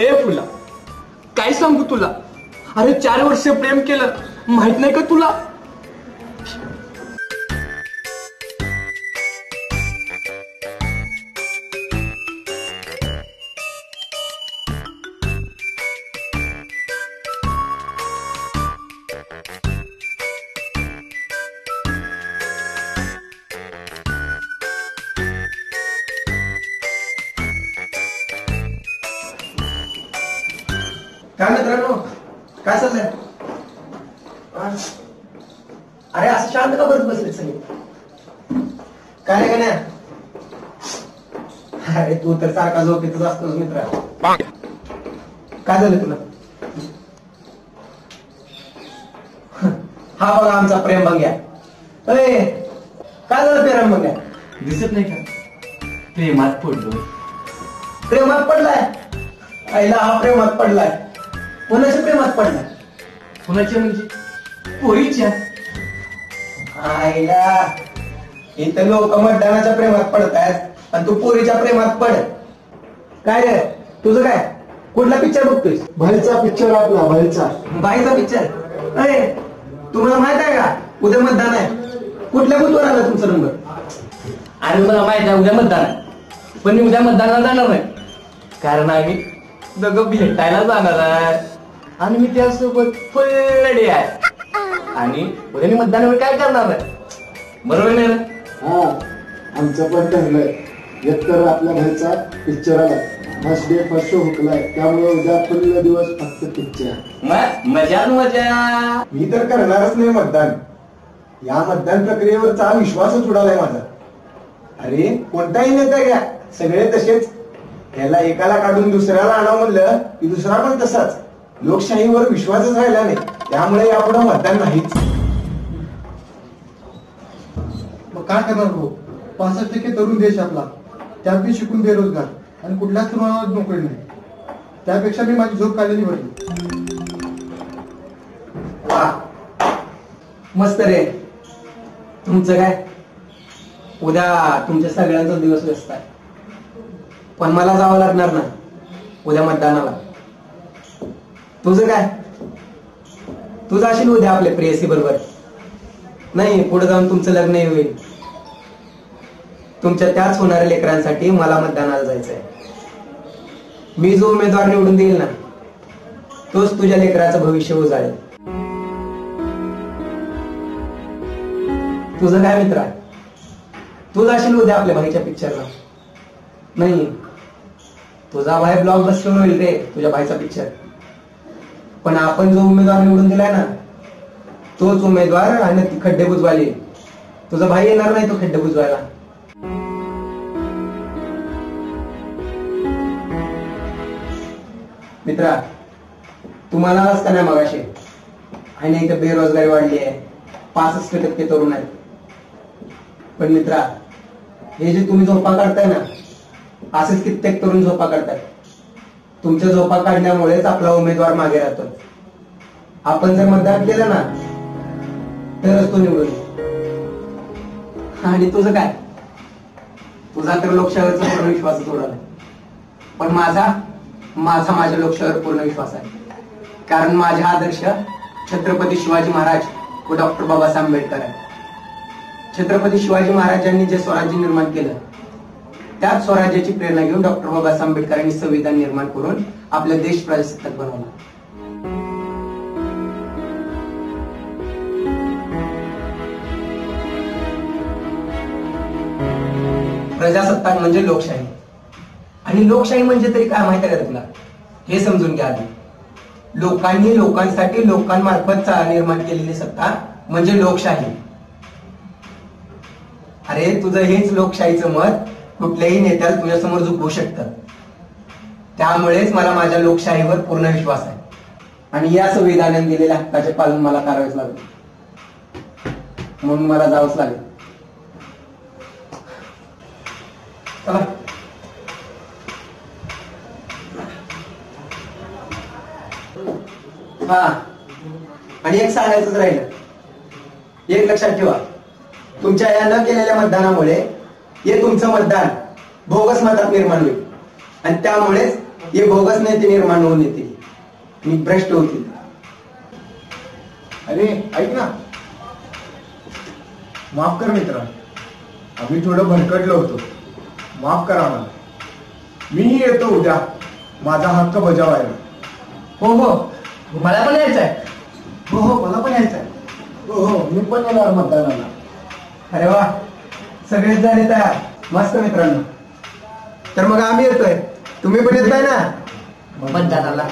ए फुला काय सांगू तुला? अरे चार वर्ष प्रेम केलं माहीत नाही का तुला? काय मित्रांनो काय चाललंय? अरे असं शांत का बरं बसले सगळे? काय नाही का नाही. अरे तू तर सारखा झोपेतच असतोस मित्र. काय झालं तुला? हा बघा आमचा प्रेम भंग्या अरे काय झालं प्रेम भंग्या दिसत नाही का? प्रेमात पडलो प्रेमात पडलाय? आईला हा प्रेमात पडलाय. कोणाच्या प्रेमात पडलाय कुणाच्या म्हणजे? पोरीच्या. आईला इथं लोक मतदानाच्या प्रेमात पडतायत आणि तू पोरीच्या प्रेमात पड. काय रे? तुझं काय? कुठला पिक्चर बघतोय भाईचा पिक्चर आपला भाईचा बाईचा पिक्चर अरे तुम्हाला माहीत आहे का? उद्या मतदान आहे. कुठल्या बुथवर आला तुमचा नंबर आणि मला माहीत आहे उद्या मतदान आहे. पण मी उद्या मतदानाला जाणार नाही. कारण आम्ही दोघं भेटायला जाणार आहे. आणि मी त्यासोबत फुल्लडी आहे. आणि उद्या मी मतदानावर काय करणार आहे? बरोबर नाही ना? हा आमचं पण ठरलंय. एक तर आपल्या भाईचा पिक्चर आला फर्स्ट डे फर्स्ट शो हुकलाय त्यामुळे उद्या फुल दिवस फक्त पिक्चर म- मजाच मजा? मी तर करणारच नाही मतदान. या मतदान प्रक्रियेवरचा विश्वासच उडालाय माझा. अरे कोणताही नेता घ्या. सगळे तसेच. याला एकाला काढून दुसऱ्याला आणावं म्हणलं की दुसरा पण तसाच. लोकशाहीवर विश्वासच राहिला नाही. त्यामुळे यापुढे मतदान नाहीच. मग काय करणार भाऊ? पासष्ट टक्के तरुण देश आपला. त्यात बी शिकून बेरोजगार. आणि कुठल्याच तरुणाला नोकरी नाही. त्यापेक्षा मी माझी झोप काढलेली बरी वा. मस्त रे. तुमचं काय? उद्या तुमच्या सगळ्यांचा दिवस व्यस्त आहे. पण मला जावं लागणार ना? उद्या मतदानाला. तुझं काय? तुझं असेल उद्या आपल्या प्रेयसी बरोबर. नाही पुढे जाऊन तुमचं लग्नही होईल. तुमच्या त्याच होणाऱ्या लेकरांसाठी मला मतदानाला जायचंय. मी जो उमेदवार निवडून देईल ना तोच तुझ्या लेकराचं भविष्य उजाळेल. तुझं काय मित्र? आहे तू जाशील उद्या आपल्या भाईच्या पिक्चरला नाही. तुझा भाई ब्लॉक बस्टर होईल रे तुझ्या भाईचा पिक्चर पण आपण जो उमेदवार निवडून दिलाय ना तोच उमेदवार आणि ती खड्डे बुजवाली तुझा भाई येणार नाही तो खड्डे बुजवायला. मित्रा तुम्हाला का नाही मगाशी? आणि इथं बेरोजगारी वाढली आहे. पासष्ट टक्के तरुण आहेत. पण मित्रा हे जे तुम्ही झोपा काढताय ना असेच कित्येक तरुण झोपा काढताय तुमच्या झोपा काढण्यामुळेच आपला उमेदवार मागे राहतो. आपण जर मतदान केलं ना तरच तो निवडून आणि तुझं काय? तुझा तर लोकशाहीवरचा पूर्ण विश्वास उडाला पण माझा माझा माझ्या लोकशाहीवर पूर्ण विश्वास आहे. कारण माझे आदर्श छत्रपती शिवाजी महाराज व डॉक्टर बाबासाहेब आंबेडकर आहे छत्रपती शिवाजी महाराजांनी जे स्वराज्य निर्माण केलं त्याच स्वराज्याची प्रेरणा घेऊन डॉक्टर बाबासाहेब आंबेडकरांनी संविधान निर्माण करून आपला देश प्रजासत्ताक बनवला. प्रजासत्ताक म्हणजे लोकशाही. आणि लोकशाही म्हणजे तरी काय माहिती आहे का तुला? हे समजून घ्या आधी. लोकांनी लोकांसाठी लोकांमार्फत निर्माण केलेली सत्ता म्हणजे लोकशाही. अरे तुझं हेच लोकशाहीचं मत कुठल्याही नेत्याला तुझ्यासमोर झुकवू शकतात. त्यामुळेच मला माझ्या लोकशाहीवर पूर्ण विश्वास आहे. आणि या संविधानाने दिलेल्या हक्काचे पालन मला करावेच लागेल. म्हणून मला जावंच लागेल. चला. हा. आणि एक सांगायचंच राहिलं. एक लक्षात ठेवा. तुमच्या या न केलेल्या मतदानामुळे हे तुमचं मतदान बोगस मतात निर्माण होईल. आणि त्यामुळेच हे बोगस नेते निर्माण होऊन येतील. आणि भ्रष्ट होतील. अरे ऐक ना. माफ कर मित्रा. आम्ही थोडं भरकटलो होतो. माफ करा मला. मीही येतो उद्या. माझा हक्क बजावायला. हो हो. मला पण यायचं आहे हो हो मला पण यायचं आहे हो हो मी पण येणार मतदानाला. अरे वा. सगळेच झाले तयार मस्त मित्रांनो. तर मग आम्ही येतोय. तुम्ही पण आहे ना? मतदानाला